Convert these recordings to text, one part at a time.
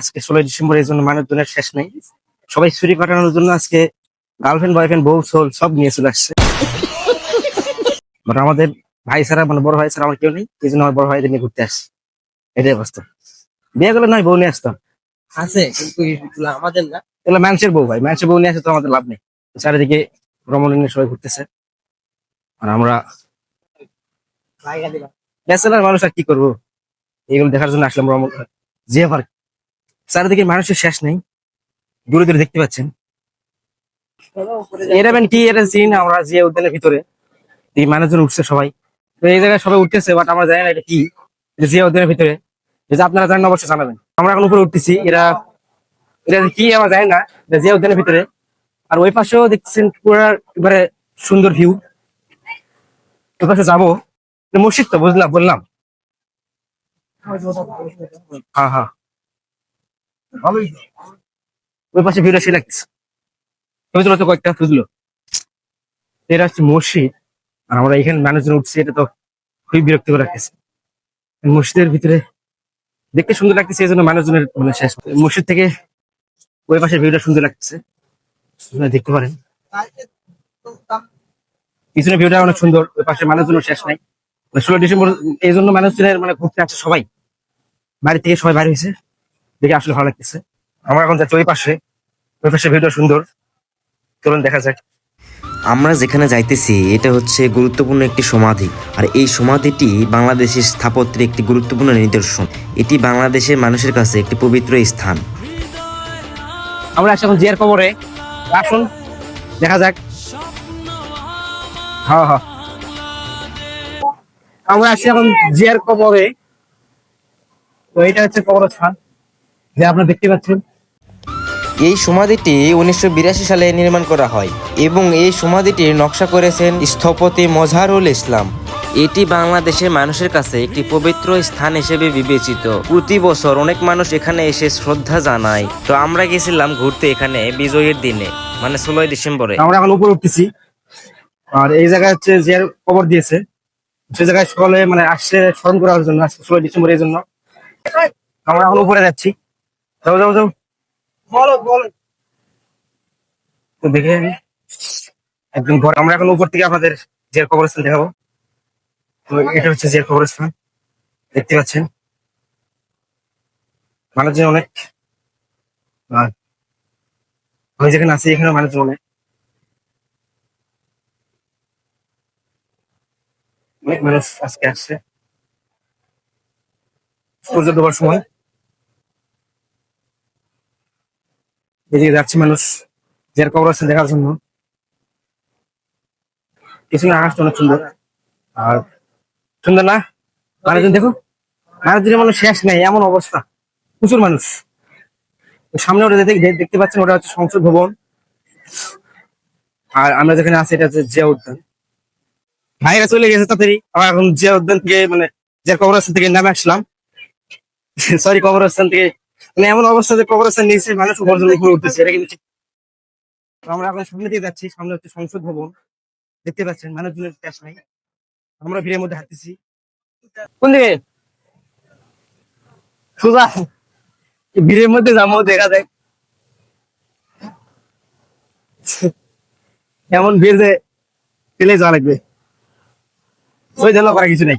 আজকে ষোলোই ডিসেম্বর এই জন্য মানুষজনের শেষ নেই। সবাই ছুরি কাটানোর জন্য আজকে গার্লফ্রেন্ড বয়ফ্রেন্ড বউ সোল সব নিয়ে চলে আসছে। বাট আমাদের ভাই ছাড়া মানে বড় ভাই ছাড়া আমার কেউ নেই এই জন্য আমার বড় ভাইদের নিয়ে ঘুরতে আসছে। এটাই অবস্থা। বিয়ে করলে নয় বউ নিয়ে আসতাম। আছে কিন্তু আমাদের না। এগুলো মানুষের বউ ভাই মানুষের বউ নিয়ে আসে তো আমাদের লাভ নেই। চারিদিকে ভ্রমণ নিয়ে সবাই ঘুরতেছে। আর আমরা ব্যাচেলার মানুষ আর কি করব? এগুলো দেখার জন্য আসলাম ভ্রমণ জিয়া পার্ক। চারিদিকে মানুষের শেষ নেই। দূরে দূরে দেখতে পাচ্ছেন। এটা কি এটা চিনি আমরা জিয়া উদ্যানের ভিতরে। মানুষজন উঠছে সবাই। তো এই জায়গায় সবাই উঠতেছে বাট আমরা জানি না এটা কি। জিয়া উদ্যানের ভিতরে। আপনারা জানেন, অবশ্যই জানাবেন। আমরা এখন উপরে উঠতেছি। এরা এটা কি আমরা জানি না। জিয়া উদ্যানের ভিতরে। আর ওই পাশেও দেখছেন পুরো এবারে সুন্দর ভিউ ওই পাশে যাব। মসজিদ তো, বুঝলাম, বললাম। হ্যাঁ হ্যাঁ। ওই পাশে ভিড় সে লাগছে তুমি তো কয়েকটা খুঁজলো এটা হচ্ছে মসজিদ, আর আমরা এখানে মানুষজন উঠছি, এটা তো খুবই বিরক্তিকর লাগতেছে। মসজিদের ভিতরে দেখতে সুন্দর লাগতেছে, এই জন্য মানুষজনের মানে শেষ। মসজিদ থেকে ওই পাশে ভিউটা সুন্দর লাগতেছে। দেখতে পারেন। পিছনে ভিউটা অনেক সুন্দর, ওই পাশে মানুষজনের শেষ নাই। ষোলো ডিসেম্বর, এই জন্য মানুষজনের মানে ঘুরতে আসছে সবাই। বাড়ি থেকে সবাই বাইরে হয়েছে। দেখে আসলে ভালো লাগতেছে। আমরা এখন যাচ্ছি ওই পাশে। ওই পাশে ভিউটা সুন্দর। চলুন দেখা যাক। আমরা যেখানে যাইতেছি এটা হচ্ছে গুরুত্বপূর্ণ একটি সমাধি। আর এই সমাধিটি বাংলাদেশের স্থাপত্যের একটি গুরুত্বপূর্ণ নিদর্শন। এটি বাংলাদেশের মানুষের কাছে একটি পবিত্র স্থান। আমরা আসছি এখন জিয়ার কবরে। আসুন দেখা যাক। হ্যাঁ হ্যাঁ। আমরা আসছি এখন জিয়ার কবরে। তো এটা হচ্ছে কবরস্থান। যে আপনারা দেখতে পাচ্ছেন। এই সমাধিটি উনিশশো বিরাশি সালে নির্মাণ করা হয় এবং এই সমাধিটির নকশা করেছেন স্থপতি মজহারুল ইসলাম। এটি বাংলাদেশের মানুষের কাছে একটি পবিত্র স্থান হিসেবে বিবেচিত। প্রতি বছর অনেক মানুষ এখানে এসে শ্রদ্ধা জানায়। তো আমরা গেছিলাম ঘুরতে এখানে বিজয়ের দিনে মানে ষোলোই ডিসেম্বরে। আমরা এখন উপরে উঠতেছি। আর এই জায়গায় হচ্ছে জিয়ার কবর দিয়েছে। সে জায়গায় সকলে মানে আসছে স্মরণ করার জন্য আজকে ষোলো ডিসেম্বর এই জন্য। আমরা এখন উপরে যাচ্ছি। যাও যাও যাও। বলো বলো। তো দেখে একদম ঘর আমরা এখন উপর থেকে আপনাদের জিয়ার কবরস্থান দেখাবো। তো এটা হচ্ছে জিয়ার কবরস্থান। দেখতে পাচ্ছেন? মানুষজন অনেক। আর আমি যেখানে আছি এখানে মানুষজন অনেক। অনেক মানুষ আজকে আসছে। সূর্য ডোবার সময়। এদিকে যাচ্ছে মানুষ। যার কবরস্থান দেখার জন্য। পিছনে আকাশটা অনেক সুন্দর। আর সুন্দর না? মানুষজন দেখো। মানুষজনের মানুষ শেষ নেই, এমন অবস্থা। প্রচুর মানুষ। সামনে ওটা দেখতে পাচ্ছেন, ওটা হচ্ছে সংসদ ভবন। আর আমরা যেখানে আছি, এটা হচ্ছে জিয়া উদ্যান। ভাইরা চলে গেছে তাড়াতাড়ি। এখন জিয়া উদ্যান থেকে মানে জিয়া কবরস্থান থেকে নামে আসলাম। সরি কবরস্থান থেকে মানে এমন অবস্থা যে কবরস্থান নিচে মানুষ উপরে উপরে উঠতেছে। এটা কিন্তু আমরা এখন সামনে দিয়ে যাচ্ছি, সামনে হচ্ছে সংসদ ভবন। দেখতে পাচ্ছেন, মানুষজনের শেষ নাই। আমরা ভিড়ের মধ্যে হাঁটতেছি। কোন দিকে? সোজা। ভিড়ের মধ্যে যাব, দেখা যায় এমন ভিড় যে ফেলে যাওয়া লাগবে। ওই জন্য করা কিছু নেই।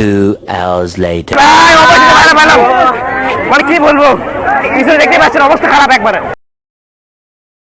Two hours later. মানে কি বলব? কিছু দেখতে পাচ্ছেন অবস্থা খারাপ একবারে।